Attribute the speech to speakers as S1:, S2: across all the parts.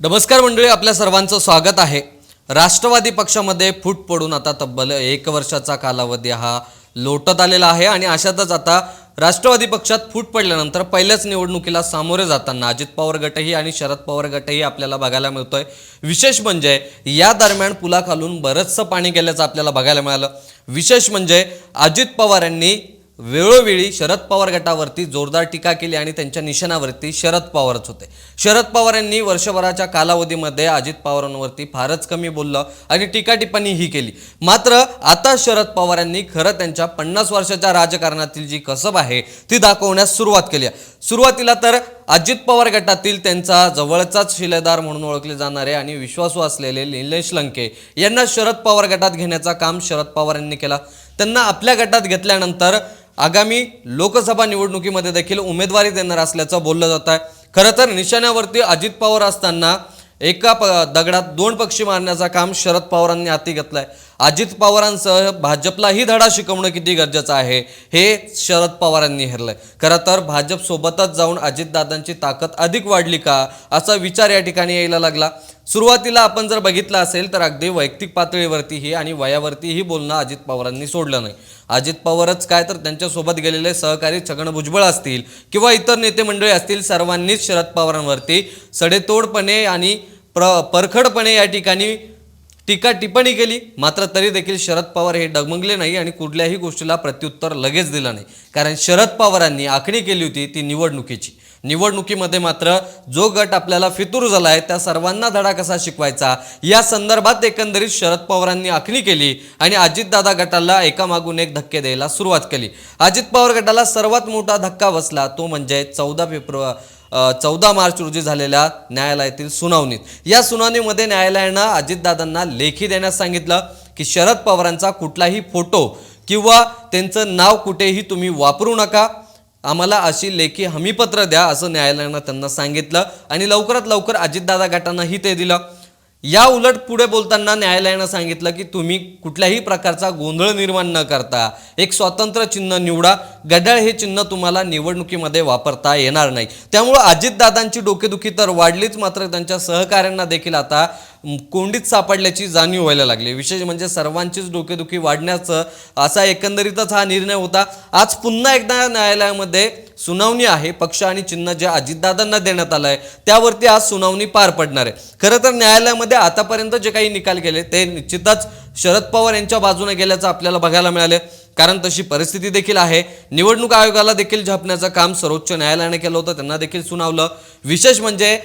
S1: नमस्कार मंडळी आपल्या सर्वांचं स्वागत आहे. राष्ट्रवादी पक्षामध्ये फूट पडून आता तब्बल एक वर्षाचा कालावधी हा लोटत आलेला आहे आणि अशातच आता राष्ट्रवादी पक्षात फूट पडल्यानंतर पहिल्याच निवडणुकीला सामोरे जाताना अजित पवार गटही आणि शरद पवार गटही आपल्याला बघायला मिळतोय. विशेष म्हणजे या दरम्यान पुलाखालून बरंचसं पाणी गेल्याचं आपल्याला बघायला मिळालं. विशेष म्हणजे अजित पवार यांनी वेळोवेळी शरद पवार गटावरती जोरदार टीका केली आणि त्यांच्या निशाणावरती शरद पवारच होते. शरद पवार यांनी वर्षभराच्या कालावधीमध्ये अजित पवारांवरती फारच कमी बोललं आणि टीका टिप्पणी ही केली. मात्र आता शरद पवार यांनी खरं त्यांच्या पन्नास वर्षाच्या राजकारणातील जी कसब आहे ती दाखवण्यास सुरुवात केली आहे. सुरुवातीला तर अजित पवार गटातील त्यांचा जवळचाच शिलेदार म्हणून ओळखले जाणारे आणि विश्वासू असलेले निलेश लंके यांना शरद पवार गटात घेण्याचं काम शरद पवार यांनी केलं. त्यांना आपल्या गटात घेतल्यानंतर आगामी लोकसभा निवडणुकीमध्ये देखील उमेदवारी देणार असल्याचं बोललं जात आहे. खरं तर निशाण्यावरती अजित पवार असताना एका प दगडात दोन पक्षी मारण्याचं काम शरद पवारांनी हाती घेतलं आहे अजित पवारांसह भाजपलाही धडा शिकवणं किती गरजेचं आहे हे शरद पवारांनी हेरलंय. खरं तर भाजपसोबतच जाऊन अजितदादांची ताकद अधिक वाढली का असा विचार या ठिकाणी यायला लागला. सुरुवातीला आपण जर बघितलं असेल तर अगदी वैयक्तिक पातळीवरतीही आणि वयावरतीही बोलणं अजित पवारांनी सोडलं नाही. अजित पवारच काय तर त्यांच्यासोबत गेलेले सहकारी छगन भुजबळ असतील किंवा इतर नेते मंडळी असतील सर्वांनीच शरद पवारांवरती सडेतोडपणे आणि प्र परखडपणे या ठिकाणी टीका टिप्पणी केली. मात्र तरी देखील शरद पवार हे डगमगले नाही आणि कुठल्याही गोष्टीला प्रत्युत्तर लगेच दिलं नाही. कारण शरद पवारांनी आखणी केली होती ती निवडणुकीची. निवडणुकीमध्ये मात्र जो गट आपल्याला फितूर झाला आहे त्या सर्वांना धडा कसा शिकवायचा? या संदर्भात एकंदरीत शरद पवारांनी आखणी केली आणि अजितदादा गटाला एकामागून एक धक्के द्यायला सुरुवात केली. अजित पवार गटाला सर्वात मोठा धक्का बसला तो म्हणजे चौदा फेब्रुवारी चौदा मार्च रोजी झालेल्या न्यायालयातील सुनावणीत. या सुनावणीमध्ये न्यायालयानं अजितदादांना लेखी देण्यास सांगितलं की शरद पवारांचा कुठलाही फोटो किंवा त्यांचं नाव कुठेही तुम्ही वापरू नका. आम्हाला अशी लेखी हमीपत्र द्या असं न्यायालयानं त्यांना सांगितलं आणि लवकरात लवकर अजितदादा गटांनाही ते दिलं. या उलट पुढे बोलताना न्यायालयानं सांगितलं की तुम्ही कुठल्याही प्रकारचा गोंधळ निर्माण न करता एक स्वतंत्र चिन्ह निवडा गडाळ हे चिन्ह तुम्हाला निवडणुकीमध्ये वापरता येणार नाही. त्यामुळं अजितदादांची डोकेदुखी तर वाढलीच मात्र त्यांच्या सहकाऱ्यांना देखील आता कोंडीत सापडल्याची जाणीव व्हायला लागली. विशेष म्हणजे सर्वांचीच डोकेदुखी वाढण्याचं असा एकंदरीतच हा निर्णय होता. आज पुन्हा एकदा न्यायालयामध्ये सुनावणी आहे. पक्ष आणि चिन्ह जे अजितदादांना देण्यात आलं आहे त्यावरती आज सुनावणी पार पडणार आहे. खरं तर न्यायालयामध्ये आतापर्यंत जे काही निकाल गेले ते निश्चितच शरद पवार यांच्या बाजूने गेल्याचं आपल्याला बघायला मिळाले. कारण तशी परिस्थिती देखील आहे. निवडणूक आयोगाला देखील झापण्याचं काम सर्वोच्च न्यायालयाने केलं होतं. त्यांना देखील सुनावलं. विशेष म्हणजे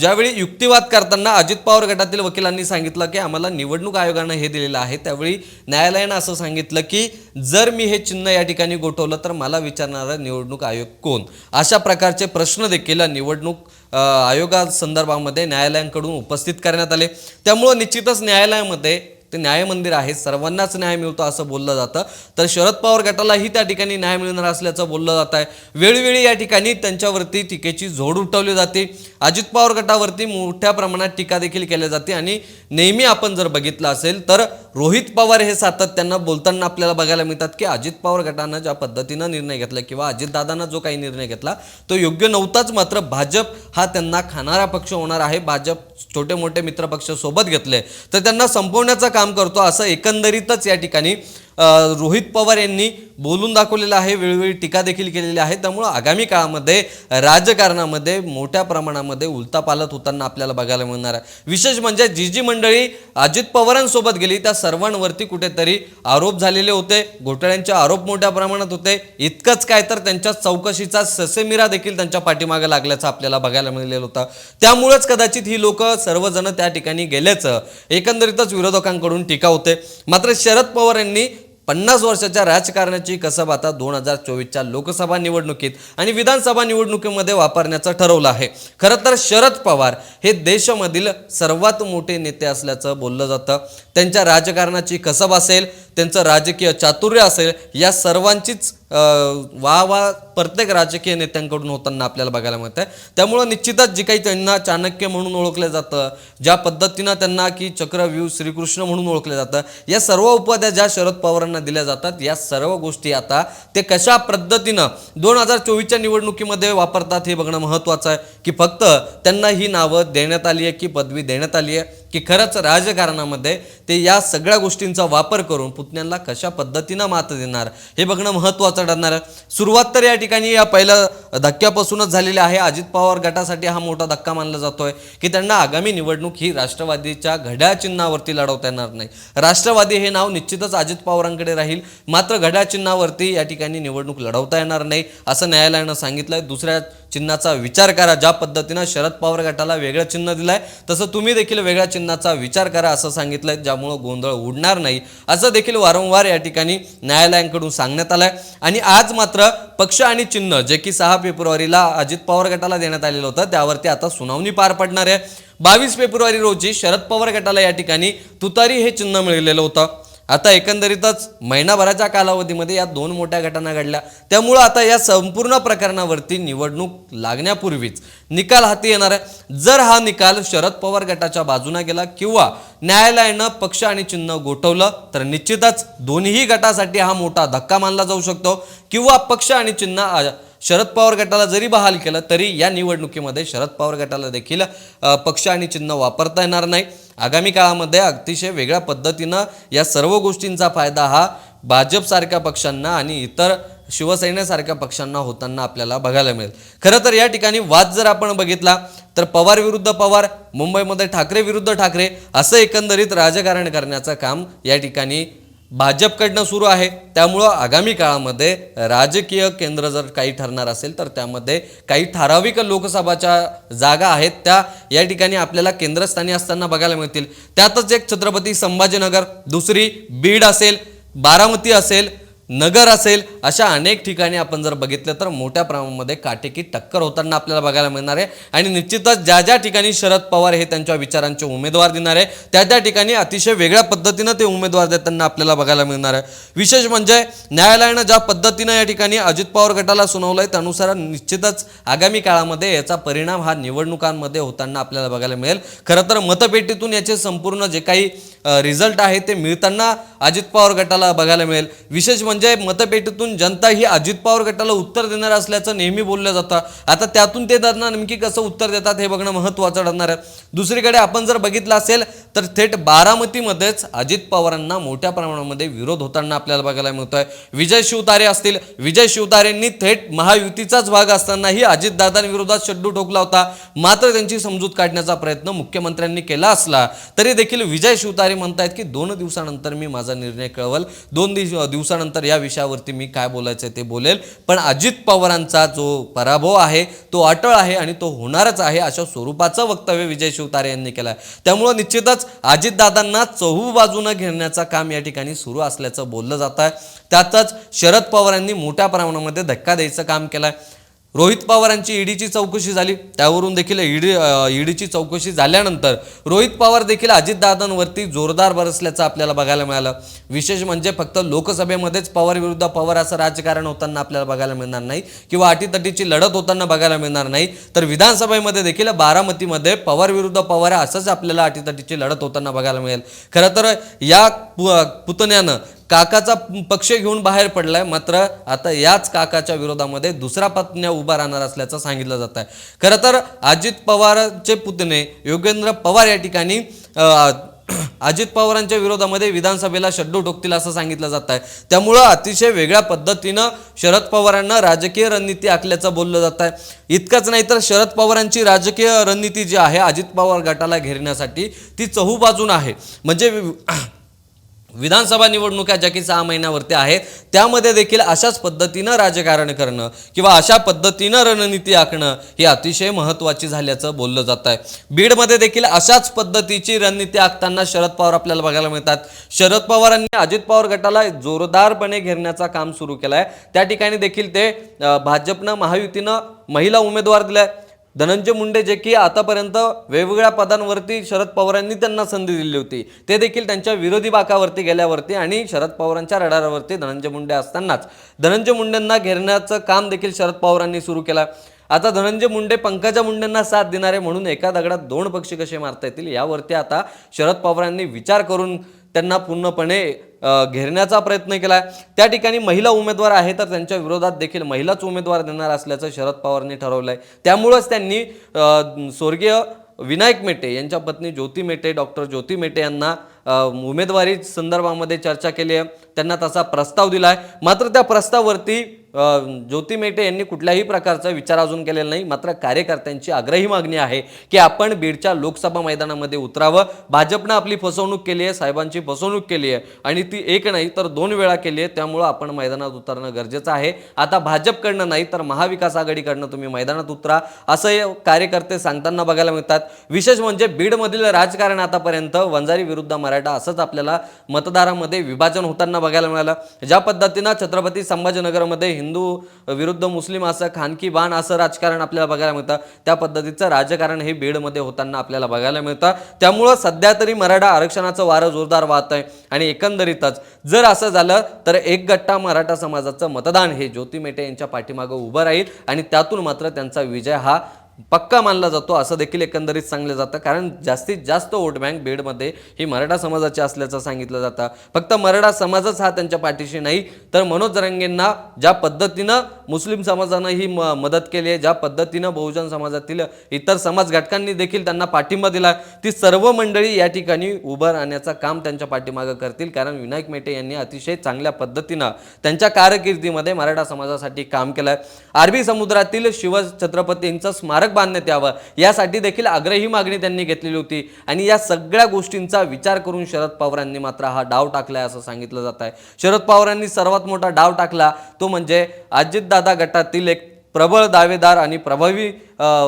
S1: ज्यावेळी युक्तिवाद करताना अजित पवार गटातील वकिलांनी सांगितलं की आम्हाला निवडणूक आयोगानं हे दिलेलं आहे त्यावेळी न्यायालयानं असं सांगितलं की जर मी हे चिन्ह या ठिकाणी गोठवलं तर मला विचारणारा निवडणूक आयोग कोण? अशा प्रकारचे प्रश्न देखील निवडणूक आयोगासंदर्भामध्ये न्यायालयांकडून उपस्थित करण्यात आले. त्यामुळं निश्चितच न्यायालयामध्ये ते न्यायमंदिर आहे सर्वांनाच न्याय मिळतो असं बोललं जातं. तर शरद पवार गटालाही त्या ठिकाणी न्याय मिळणार असल्याचं बोललं जात आहे. वेळोवेळी या ठिकाणी त्यांच्यावरती टीकेची झोड उठवली जाते. अजित पवार गटावरती मोठ्या प्रमाणात टीका देखील केल्या जाते आणि नेहमी आपण जर बघितलं असेल तर रोहित पवार हे सातत्यानं बोलताना आपल्याला बघायला मिळतात की अजित पवार गटानं ज्या पद्धतीनं निर्णय घेतला किंवा अजितदादांना जो काही निर्णय घेतला तो योग्य नव्हताच. मात्र भाजप हा त्यांना खाणारा पक्ष होणार आहे. भाजप छोटे मोठे मित्रपक्ष सोबत घेतले. तर त्यांना संपवण्याचं काम करतो. असं एकंदरीतच या ठिकाणी रोहित पवार यांनी बोलून दाखवलेलं आहे वेळोवेळी टीका देखील केलेली आहे. त्यामुळं आगामी काळामध्ये राजकारणामध्ये मोठ्या प्रमाणामध्ये उलतापालत होताना आपल्याला बघायला मिळणार आहे. विशेष म्हणजे जी जी मंडळी अजित पवारांसोबत गेली त्या सर्वांवरती कुठेतरी आरोप झालेले होते. घोटाळ्यांचे आरोप मोठ्या प्रमाणात होते. इतकंच काय तर त्यांच्या चौकशीचा ससेमिरा देखील त्यांच्या पाठीमागे लागल्याचं आपल्याला बघायला मिळालेलं होतं. त्यामुळेच कदाचित ही लोक सर्वजण त्या ठिकाणी गेल्याचं एकंदरीतच विरोधकांकडून टीका होते. मात्र शरद पवार यांनी पन्नास वर्षाच्या राजकारणाची कसब आता दोन हजार चोवीसच्या लोकसभा निवडणुकीत आणि विधानसभा निवडणुकीमध्ये वापरण्याचं ठरवलं आहे. खरं तर शरद पवार हे देशामधील सर्वात मोठे नेते असल्याचं बोललं जातं. त्यांच्या राजकारणाची कसब असेल त्यांचं राजकीय चातुर्य असेल या सर्वांचीच वा वा प्रत्येक राजकीय नेत्यांकडून होताना आपल्याला बघायला मिळत आहे त्यामुळं निश्चितच जे काही त्यांना चाणक्य म्हणून ओळखलं जातं ज्या पद्धतीनं त्यांना की चक्रव्यूह श्रीकृष्ण म्हणून ओळखलं जातं या सर्व उपाध्या ज्या शरद पवारांना दिल्या जातात या सर्व गोष्टी आता ते कशा पद्धतीनं दोन हजार चोवीसच्या निवडणुकीमध्ये वापरतात हे बघणं महत्त्वाचं आहे की फक्त त्यांना ही नावं देण्यात आली आहे की पदवी देण्यात आली आहे. की खरंच राजकारणामध्ये ते या सगळ्या गोष्टींचा वापर करून पुतण्यांना कशा पद्धतीनं मात देणार हे बघणं महत्त्वाचं ठरणार. आहे सुरुवात तर या ठिकाणी या पहिल्या धक्क्यापासूनच झालेली आहे. अजित पवार गटासाठी हा मोठा धक्का मानला जातोय की त्यांना आगामी निवडणूक ही राष्ट्रवादीच्या घड्याळ चिन्हावरती लढवता येणार नाही. राष्ट्रवादी हे नाव निश्चितच अजित पवारांकडे राहील. मात्र घड्याळ चिन्हावरती या ठिकाणी निवडणूक लढवता येणार नाही असं न्यायालयानं सांगितलंय. दुसऱ्या चिन्हाचा विचार करा. ज्या पद्धतीनं शरद पवार गटाला वेगळं चिन्ह दिलंय तसं तुम्ही देखील वेगळ्या चिन्हाचा विचार करा असं सांगितलंय ज्यामुळं गोंधळ उडणार नाही असं देखील वारंवार या ठिकाणी न्यायालयांकडून सांगण्यात आलंय. आणि आज मात्र पक्ष आणि चिन्ह जे की सहा फेब्रुवारीला अजित पवार गटाला देण्यात आलेलं होतं त्यावरती आता सुनावणी पार पडणार आहे. बावीस फेब्रुवारी रोजी शरद पवार गटाला या ठिकाणी तुतारी हे चिन्ह मिळलेलं होतं. आता एकंदरीतच महिनाभराच्या कालावधीमध्ये या दोन मोठ्या घटना घडल्या. त्यामुळं आता या संपूर्ण प्रकरणावरती निवडणूक लागण्यापूर्वीच निकाल हाती येणार आहे. जर हा निकाल शरद पवार गटाच्या बाजूने गेला किंवा न्यायालयानं पक्ष आणि चिन्ह गोठवलं तर निश्चितच दोन्ही गटासाठी हा मोठा धक्का मानला जाऊ शकतो. किंवा पक्ष आणि चिन्ह शरद पवार गटाला जरी बहाल केलं तरी या निवडणुकीमध्ये शरद पवार गटाला देखील पक्ष आणि चिन्ह वापरता येणार नाही. आगामी काळामध्ये अतिशय वेगळ्या पद्धतीनं या सर्व गोष्टींचा फायदा हा भाजपसारख्या पक्षांना आणि इतर शिवसेनेसारख्या पक्षांना होताना आपल्याला बघायला मिळेल. खरं तर या ठिकाणी वाद जर आपण बघितला तर पवार विरुद्ध पवार मुंबईमध्ये ठाकरे विरुद्ध ठाकरे असं एकंदरीत राजकारण करण्याचं काम या ठिकाणी भाजपकडनं सुरू आहे. त्यामुळं आगामी काळामध्ये राजकीय केंद्र जर काही ठरणार असेल तर त्यामध्ये काही ठराविक लोकसभाच्या जागा आहेत. त्या या ठिकाणी आपल्याला केंद्रस्थानी असताना बघायला मिळतील. त्यातच एक छत्रपती संभाजीनगर दुसरी बीड असेल बारामती असेल नगर असेल अशा अनेक ठिकाणी आपण जर बघितलं तर मोठ्या प्रमाणामध्ये काटेकी टक्कर होताना आपल्याला बघायला मिळणार आहे. आणि निश्चितच ज्या ज्या ठिकाणी शरद पवार हे त्यांच्या विचारांचे उमेदवार देणार आहे त्या त्या ठिकाणी अतिशय वेगळ्या पद्धतीनं ते उमेदवार देताना आपल्याला बघायला मिळणार आहे. विशेष म्हणजे न्यायालयानं ज्या पद्धतीनं या ठिकाणी अजित पवार गटाला सुनावलंय त्यानुसार निश्चितच आगामी काळामध्ये याचा परिणाम हा निवडणुकांमध्ये होताना आपल्याला बघायला मिळेल. खरं तर मतपेटीतून याचे संपूर्ण जे काही रिझल्ट आहे ते मिळताना अजित पवार गटाला बघायला मिळेल. विशेष म्हणजे मतपेटीतून जनता ही अजित पवार गटाला उत्तर देणार असल्याचं नेहमी बोललं जातं. आता त्यातून ते त्यांना नेमकी कसं उत्तर देतात हे बघणं महत्त्वाचं ठरणार आहे. दुसरीकडे आपण जर बघितलं असेल तर थेट बारामतीमध्येच अजित पवारांना मोठ्या प्रमाणामध्ये विरोध होताना आपल्याला बघायला मिळतो आहे विजय शिवतारे असतील. विजय शिवतारेंनी थेट महायुतीचाच भाग असतानाही अजितदादांविरोधात शड्डू ठोकला होता. मात्र त्यांची समजूत काढण्याचा प्रयत्न मुख्यमंत्र्यांनी केला असला तरी देखील विजय शिवतारे म्हणतायत की दोन दिवसानंतर मी माझा निर्णय कळवल. दोन दिवस दिवसानंतर या विषयावरती मी काय बोलायचं ते बोलेल. पण अजित पवारांचा जो पराभव आहे तो अटळ आहे आणि तो होणारच आहे अशा स्वरूपाचं वक्तव्य विजय शिवतारे यांनी केलं आहे त्यामुळं निश्चितच अजितदादांना चहू बाजूनं घेण्याचं काम या ठिकाणी सुरू असल्याचं बोललं जात आहे त्यातच शरद पवारांनी मोठ्या प्रमाणामध्ये धक्का द्यायचं काम केलं आहे रोहित पवारांची ईडीची चौकशी झाली. त्यावरून देखील ईडी ईडीची चौकशी झाल्यानंतर रोहित पवार देखील अजितदादांवरती जोरदार बरसल्याचं आपल्याला बघायला मिळालं. विशेष म्हणजे फक्त लोकसभेमध्येच पवार विरुद्ध पवार असं राजकारण होताना आपल्याला बघायला मिळणार नाही किंवा अटीतटीची लढत होताना बघायला मिळणार नाही. तर विधानसभेमध्ये देखील बारामतीमध्ये पवार विरुद्ध पवार असंच आपल्याला अटीतटीची लढत होताना बघायला मिळेल. खरं तर या पु- पुतण्यानं काकाचा पक्ष घेऊन बाहेर पडलाय मात्र आता याच काकाच्या विरोधामध्ये दुसरा पत्न्या उभा राहणार असल्याचं सांगितलं जात आहे. खरं तर अजित पवारचे पुतणे योगेंद्र पवार या ठिकाणी अजित पवारांच्या विरोधामध्ये विधानसभेला शड्डू ठोकतील असं सांगितलं जात आहे. त्यामुळं अतिशय वेगळ्या पद्धतीनं शरद पवारांना राजकीय रणनीती आखल्याचं बोललं जात आहे. इतकंच नाही तर शरद पवारांची राजकीय रणनीती जी आहे अजित पवार गटाला घेरण्यासाठी ती चहू बाजून आहे. म्हणजे विधानसभा निवडणुका ज्या की सहा महिन्यावरती आहेत त्यामध्ये देखील अशाच पद्धतीनं राजकारण करणं किंवा अशा पद्धतीनं रणनीती आखणं ही अतिशय महत्त्वाची झाल्याचं बोललं जात आहे. बीडमध्ये देखील अशाच पद्धतीची रणनीती आखताना शरद पवार आपल्याला बघायला मिळतात. शरद पवारांनी अजित पवार गटाला जोरदारपणे घेरण्याचं काम सुरू केलं आहे त्या ठिकाणी देखील ते भाजपनं महायुतीनं महिला उमेदवार दिलाय. धनंजय मुंडे जे की आतापर्यंत वेगवेगळ्या पदांवरती शरद पवारांनी त्यांना संधी दिली होती. ते देखील त्यांच्या विरोधी बाकावरती गेल्यावरती आणि शरद पवारांच्या रडारावरती धनंजय मुंडे असतानाच. धनंजय मुंडेंना घेरण्याचं काम देखील शरद पवारांनी सुरू केलं. आता धनंजय मुंडे पंकजा मुंडेंना साथ देणारे म्हणून एका दगडात दोन पक्षी कसे मारता येतील यावरती आता शरद पवारांनी विचार करून त्यांना पूर्णपणे घेरण्याचा प्रयत्न केला आहे त्या ठिकाणी महिला उमेदवार आहे तर त्यांच्या विरोधात देखील महिलाच उमेदवार देणार असल्याचं शरद पवारांनी आहे त्यामुळंच त्यांनी स्वर्गीय विनायक मेटे यांच्या पत्नी ज्योती मेटे डॉक्टर ज्योती मेटे यांना उमेदवारी संदर्भामध्ये चर्चा केली आहे. त्यांना तसा प्रस्ताव दिला आहे मात्र त्या प्रस्तावावरती ज्योती मेटे यांनी कुठल्याही प्रकारचा विचार अजून केलेला नाही. मात्र कार्यकर्त्यांची आग्रही मागणी आहे की आपण बीडच्या लोकसभा मैदानामध्ये उतरावं. भाजपनं आपली फसवणूक केली आहे साहेबांची फसवणूक केली आहे आणि ती एक नाही तर दोन वेळा केली आहे. त्यामुळं आपण मैदानात उतरणं गरजेचं आहे. आता भाजपकडनं नाही तर महाविकास आघाडीकडनं तुम्ही मैदानात उतरा असं कार्यकर्ते सांगताना बघायला मिळतात. विशेष म्हणजे बीडमधील राजकारण आतापर्यंत वंजारी विरुद्ध मराठा असंच आपल्याला मतदारामध्ये विभाजन होताना बघायला मिळालं. ज्या पद्धतीनं छत्रपती संभाजीनगरमध्ये हिंदू विरुद्ध मुस्लिम असं खानकी बाण असं राजकारण आपल्याला बघायला मिळतं. त्या पद्धतीचं राजकारण हे बीडमध्ये होताना आपल्याला बघायला मिळतं. त्यामुळं सध्या तरी मराठा आरक्षणाचं वारं जोरदार वाहत आहे आणि एकंदरीतच जर असं झालं तर एक गट्टा मराठा समाजाचं मतदान हे ज्योती मेटे यांच्या पाठीमागं उभं राहील आणि त्यातून मात्र त्यांचा विजय हा पक्का मानला जातो असं देखील एकंदरीत सांगलं जातं. कारण जास्तीत जास्त वोट बँक बीडमध्ये ही मराठा समाजाची असल्याचं सांगितलं जातं. फक्त मराठा समाजच हा त्यांच्या पाठीशी नाही तर मनोज रंगेंना ज्या पद्धतीनं मुस्लिम समाजानं ही म मदत केली आहे ज्या पद्धतीनं बहुजन समाजातील इतर समाज घटकांनी देखील त्यांना पाठिंबा दिला ती सर्व मंडळी या ठिकाणी उभं राहण्याचं काम त्यांच्या पाठीमागं करतील. कारण विनायक मेटे यांनी अतिशय चांगल्या पद्धतीनं त्यांच्या कारकिर्दीमध्ये मराठा समाजासाठी काम केलं आहे अरबी समुद्रातील शिवछत्रपतींचं स्मारक बांधण्यात यावं. यासाठी देखील आग्रही मागणी त्यांनी घेतलेली होती. आणि या सगळ्या गोष्टींचा विचार करून शरद पवारांनी मात्र हा डाव टाकलाय असं सांगितलं जात आहे. शरद पवारांनी सर्वात मोठा डाव टाकला तो म्हणजे अजितदादा गटातील एक प्रबळ दावेदार आणि प्रभावी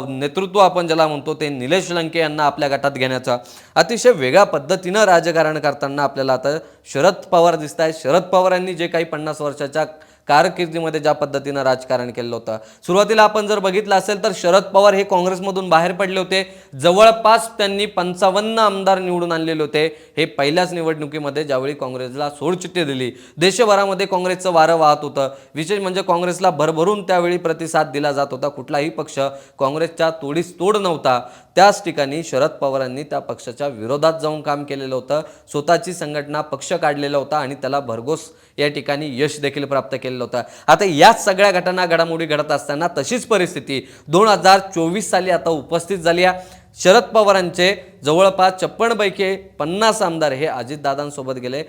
S1: नेतृत्व आपण ज्याला म्हणतो ते निलेश लंके यांना आपल्या गटात घेण्याचा अतिशय वेगळ्या पद्धतीनं राजकारण करताना आपल्याला आता शरद पवार दिसत आहेत शरद पवारांनी जे काही पन्नास वर्षाच्या कारकिर्दीमध्ये ज्या पद्धतीनं राजकारण केलं होतं. सुरुवातीला आपण जर बघितलं असेल तर शरद पवार हे काँग्रेसमधून बाहेर पडले होते. जवळपास त्यांनी पंचावन्न आमदार निवडून आणलेले होते. हे पहिल्याच निवडणुकीमध्ये ज्यावेळी काँग्रेसला सोडचिठ्ठी दिली. देशभरामध्ये काँग्रेसचं वारं वाहत होतं. विशेष म्हणजे काँग्रेसला भरभरून त्यावेळी प्रतिसाद दिला जात होता. कुठलाही पक्ष काँग्रेसच्या तोडीस तोड नव्हता. त्याच ठिकाणी शरद पवारांनी त्या पक्षाच्या विरोधात जाऊन काम केलेलं होतं. स्वतःची संघटना पक्ष काढलेला होता आणि त्याला भरघोस या ठिकाणी यश देखील प्राप्त केलेलं होतं. आता याच सगळ्या घटना घडामोडी घडत असताना तशीच परिस्थिती दोन हजार चोवीस साली आता उपस्थित झाली आहे. शरद पवारांचे जवळपास छप्पनपैकी पन्नास आमदार हे अजितदादांसोबत गेले.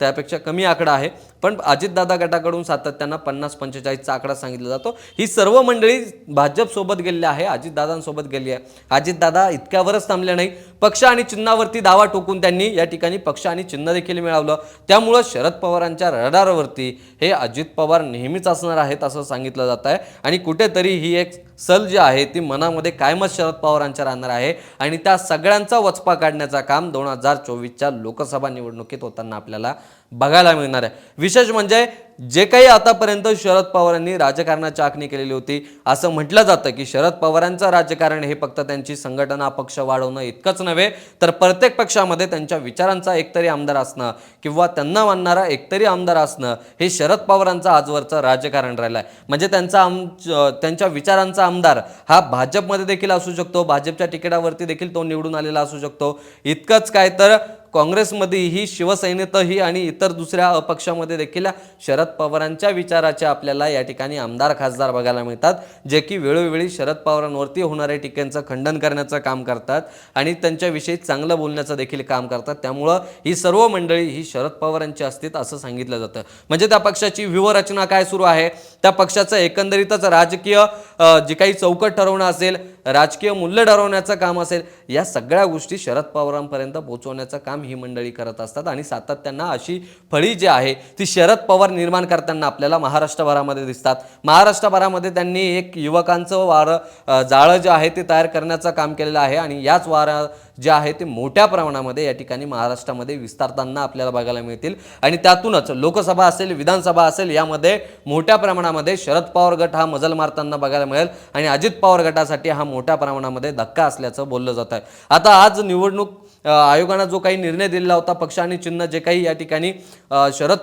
S1: त्यापेक्षा कमी आकडा आहे. पण अजितदादा गटाकडून सातत्यानं पन्नास पंचेचाळीसचा आकडा सांगितला जातो. ही सर्व मंडळी भाजपसोबत गेलेली आहे अजितदादांसोबत गेली आहे. अजितदादा इतक्यावरच थांबले नाही पक्ष आणि चिन्हावरती दावा टोकून त्यांनी या ठिकाणी पक्ष आणि चिन्ह देखील मिळवलं. त्यामुळं शरद पवारांच्या रडारवरती हे अजित पवार नेहमीच असणार आहेत असं सांगितलं जात आहे. आणि कुठेतरी ही एक सल जी आहे ती मनामध्ये कायमच शरद पवारांच्या राहणार आहे. आणि त्या सगळ्यांचा वचपा काढण्याचं काम दोन हजार चोवीसच्या लोकसभा निवडणुकीत होताना आपल्याला बघायला मिळणार आहे. विशेष म्हणजे जे काही आतापर्यंत शरद पवारांनी राजकारणाची आखणी केलेली होती असं म्हटलं जातं की शरद पवारांचं राजकारण हे फक्त त्यांची संघटना पक्ष वाढवणं इतकंच नव्हे तर प्रत्येक पक्षामध्ये त्यांच्या विचारांचा एकतरी आमदार असणं किंवा त्यांना मानणारा एकतरी आमदार असणं हे शरद पवारांचं आजवरचं राजकारण राहिलं आहे म्हणजे त्यांचा आम त्यांच्या विचारांचा आमदार हा भाजपमध्ये देखील असू शकतो भाजपच्या तिकिटावरती देखील तो निवडून आलेला असू शकतो. इतकंच काय तर काँग्रेसमध्येही शिवसेनेतही आणि इतर दुसऱ्या अपक्षामध्ये देखील शरद शरद पवारांच्या विचाराचे आपल्याला या ठिकाणी आमदार खासदार बघायला मिळतात जे की वेळोवेळी शरद पवारांवरती होणाऱ्या टीकेचं खंडन करण्याचं काम करतात आणि त्यांच्याविषयी चांगलं बोलण्याचं देखील काम करतात. त्यामुळं ही सर्व मंडळी ही शरद पवारांची असतील असं सांगितलं जातं. म्हणजे त्या पक्षाची व्यूहरचना काय सुरू आहे? त्या पक्षाचं एकंदरीतच राजकीय जी काही चौकट ठरवणं असेल राजकीय मूल्य ठरवण्याचं काम असेल या सगळ्या गोष्टी शरद पवारांपर्यंत पोहोचवण्याचं काम ही मंडळी करत असतात आणि सातत्यानं अशी फळी जी आहे ती शरद पवार निर्माण करताना आपल्याला महाराष्ट्रभरामध्ये दिसतात. महाराष्ट्रभरामध्ये त्यांनी एक युवकांचं वारं जाळं जे आहे ते तयार करण्याचं काम केलेलं आहे आणि याच वारा जे आहे ते मोठ्या प्रमाणामध्ये या ठिकाणी महाराष्ट्रामध्ये विस्तारताना आपल्याला बघायला मिळतील. आणि त्यातूनच लोकसभा असेल विधानसभा असेल यामध्ये मोठ्या प्रमाणामध्ये शरद पवार गट हा मजल मारताना बघायला मिळेल. आणि अजित पवार गटासाठी हा मोठ्या प्रमाणामध्ये धक्का असल्याचं बोललं जात आहे आता आज निवडणूक आयोगानं जो काही निर्णय दिलेला होता पक्ष आणि चिन्ह जे काही या ठिकाणी शरद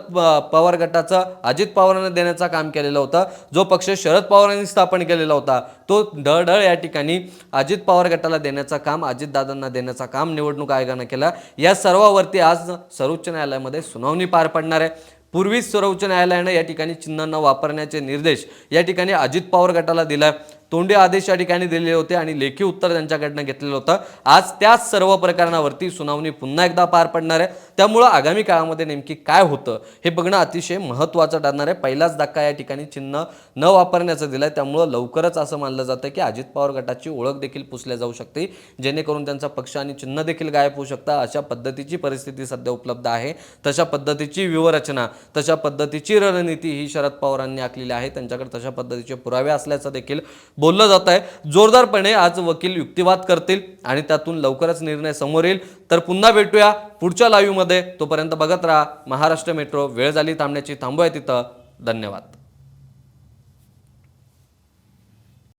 S1: पवार गटाचं अजित पवारांना देण्याचं काम केलेलं होतं. जो पक्ष शरद पवारांनी स्थापन केलेला होता तो ढळढळ या ठिकाणी अजित पवार गटाला देण्याचं काम अजितदादांना देण्याचं काम निवडणूक आयोगानं केलं. या सर्वावरती आज सर्वोच्च न्यायालयामध्ये सुनावणी पार पडणार आहे. पूर्वीच सर्वोच्च न्यायालयानं या ठिकाणी चिन्ह न वापरण्याचे निर्देश या ठिकाणी अजित पवार गटाला दिलाय. तोंडी आदेश या ठिकाणी दिलेले होते आणि लेखी उत्तर त्यांच्याकडनं घेतलेलं होतं. आज त्याच सर्व प्रकरणावरती सुनावणी पुन्हा एकदा पार पडणार आहे. त्यामुळं आगामी काळामध्ये नेमकी काय होतं हे बघणं अतिशय महत्त्वाचं ठरणार आहे. पहिलाच धक्का या ठिकाणी चिन्ह न वापरण्याचं दिलं आहे त्यामुळं लवकरच असं मानलं जातं की अजित पवार गटाची ओळख देखील पुसल्या जाऊ शकते. जेणेकरून त्यांचा पक्ष आणि चिन्ह देखील गायब होऊ शकतं. अशा पद्धतीची परिस्थिती सध्या उपलब्ध आहे. तशा पद्धतीची व्यूहरचना तशा पद्धतीची रणनीती ही शरद पवारांनी आखलेली आहे. त्यांच्याकडे तशा पद्धतीचे पुरावे असल्याचं देखील बोललं जात आहे. जोरदारपणे आज वकील युक्तिवाद करतील आणि त्यातून लवकरच निर्णय समोर येईल. तर पुन्हा भेटूया पुढच्या लाईव्हमध्ये तोपर्यंत बघत राहा महाराष्ट्र मेट्रो. वेळ झाली थांबण्याची. थांबू आहे तिथं. धन्यवाद.